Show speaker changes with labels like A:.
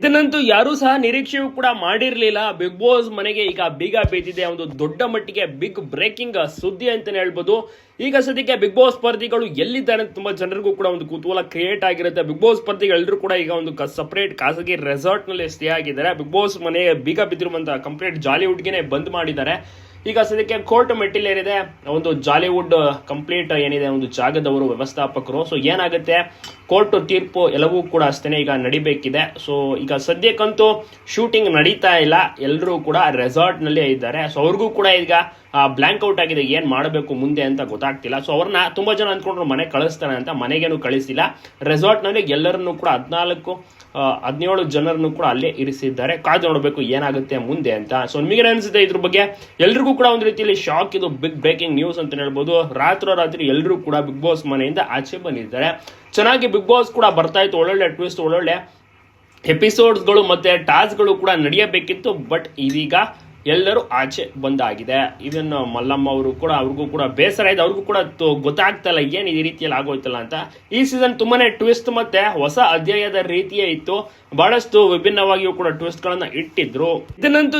A: ಇದನ್ನಂತೂ ಯಾರೂ ಸಹ ನಿರೀಕ್ಷೆಯೂ ಕೂಡ ಮಾಡಿರಲಿಲ್ಲ. ಬಿಗ್ ಬಾಸ್ ಮನೆಗೆ ಈಗ ಬೀಗ ಬೀದಿದೆ. ಒಂದು ದೊಡ್ಡ ಮಟ್ಟಿಗೆ ಬಿಗ್ ಬ್ರೇಕಿಂಗ್ ಸುದ್ದಿ ಅಂತಾನೆ ಹೇಳ್ಬೋದು. ಈಗ ಸದ್ಯಕ್ಕೆ ಬಿಗ್ ಬಾಸ್ ಸ್ಪರ್ಧಿಗಳು ಎಲ್ಲಿದ್ದಾರೆ ಅಂತ ತುಂಬಾ ಜನರಿಗೂ ಕೂಡ ಒಂದು ಕುತೂಹಲ ಕ್ರಿಯೇಟ್ ಆಗಿರುತ್ತೆ. ಬಿಗ್ ಬಾಸ್ ಸ್ಪರ್ಧಿಗಳು ಎಲ್ಲರೂ ಕೂಡ ಈಗ ಒಂದು ಸಪರೇಟ್ ಖಾಸಗಿ ರೆಸಾರ್ಟ್ನಲ್ಲಿ ಸ್ಟೇ ಆಗಿದ್ದಾರೆ. ಬಿಗ್ ಬಾಸ್ ಮನೆಗೆ ಬೀಗ ಬಿದ್ದಿರುವಂತಹ ಕಂಪ್ಲೀಟ್ ಜಾಲಿವುಡ್ಗೆ ಬಂದ್ ಮಾಡಿದ್ದಾರೆ. ಈಗ ಸದ್ಯಕ್ಕೆ ಕೋರ್ಟ್ ಮೆಟ್ಟಿಲೇರಿದೆ. ಒಂದು ಜಾಲಿವುಡ್ ಕಂಪ್ಲೀಟ್ ಏನಿದೆ, ಒಂದು ಜಾಗದವರು, ವ್ಯವಸ್ಥಾಪಕರು. ಸೊ ಏನಾಗುತ್ತೆ? ಕೋರ್ಟ್ ತೀರ್ಪು ಎಲ್ಲವೂ ಕೂಡ ಅಷ್ಟೇ ಈಗ ನಡಿಬೇಕಿದೆ. ಸೊ ಈಗ ಸದ್ಯಕ್ಕಂತೂ ಶೂಟಿಂಗ್ ನಡೀತಾ ಇಲ್ಲ. ಎಲ್ಲರೂ ಕೂಡ ರೆಸಾರ್ಟ್ನಲ್ಲಿ ಇದ್ದಾರೆ. ಸೊ ಅವ್ರಿಗೂ ಕೂಡ ಈಗ ಬ್ಲಾಂಕ್ ಔಟ್ ಆಗಿದೆ. ಏನ್ ಮಾಡಬೇಕು ಮುಂದೆ ಅಂತ ಗೊತ್ತಾಗ್ತಿಲ್ಲ. ಸೊ ಅವ್ರನ್ನ ತುಂಬಾ ಜನ ಅಂದ್ಕೊಂಡ್ರು ಮನೆ ಕಳಿಸ್ತಾರೆ ಅಂತ ಮನೆಗೇನು ಕಳಿಸಿಲ್ಲ. ರೆಸಾರ್ಟ್ನಲ್ಲಿ ಎಲ್ಲರನ್ನೂ ಕೂಡ ಹದಿನಾಲ್ಕು ಹದಿನೇಳು ಜನರನ್ನು ಕೂಡ ಅಲ್ಲೇ ಇರಿಸಿದ್ದಾರೆ. ಕಾದು ನೋಡಬೇಕು ಏನಾಗುತ್ತೆ ಮುಂದೆ ಅಂತ. ಸೊ ನಿಮಗೆ ಅನಿಸುತ್ತೆ ಇದ್ರ ಬಗ್ಗೆ? ಎಲ್ರಿಗೂ ಕೂಡ ಒಂದು ರೀತಿಯಲ್ಲಿ ಶಾಕ್ ಇದು ಬಿಗ್ ಬ್ರೇಕಿಂಗ್ ನ್ಯೂಸ್ ಅಂತ ಹೇಳ್ಬೋದು. ರಾತ್ರೋರಾತ್ರಿ ಎಲ್ಲರೂ ಕೂಡ ಬಿಗ್ ಬಾಸ್ ಮನೆಯಿಂದ ಆಚೆ ಬಂದಿದ್ದಾರೆ. ಚೆನ್ನಾಗಿ ಬಿಗ್ ಬಾಸ್ ಕೂಡ ಬರ್ತಾ ಇತ್ತು. ಒಳ್ಳೊಳ್ಳೆ ಟ್ವಿಸ್ಟ್ ಒಳ್ಳೊಳ್ಳೆ ಎಪಿಸೋಡ್ಸ್ಗಳು ಮತ್ತೆ ಟಾಸ್ಕ್ಗಳು ಕೂಡ ನಡೆಯಬೇಕಿತ್ತು. ಬಟ್ ಇದೀಗ ಎಲ್ಲರೂ ಆಚೆ ಬಂದಾಗಿದೆ. ಇದನ್ನು ಮಲ್ಲಮ್ಮ ಅವರು ಕೂಡ, ಅವ್ರಿಗೂ ಕೂಡ ಬೇಸರ ಇದೆ. ಅವ್ರಿಗೂ ಕೂಡ ಗೊತ್ತಾಗ್ತಲ್ಲ ಏನು ಈ ರೀತಿಯಲ್ಲಿ ಆಗೋಯ್ತಲ್ಲ ಅಂತ. ಈ ಸೀಸನ್ ತುಂಬಾನೇ ಟ್ವಿಸ್ಟ್ ಮತ್ತೆ ಹೊಸ ಅಧ್ಯಾಯದ ರೀತಿಯೇ ಇತ್ತು. ಬಹಳಷ್ಟು ವಿಭಿನ್ನವಾಗಿಯೂ ಕೂಡ ಟ್ವಿಸ್ಟ್ ಗಳನ್ನ ಇಟ್ಟಿದ್ರು. ಇದನ್ನಂತೂ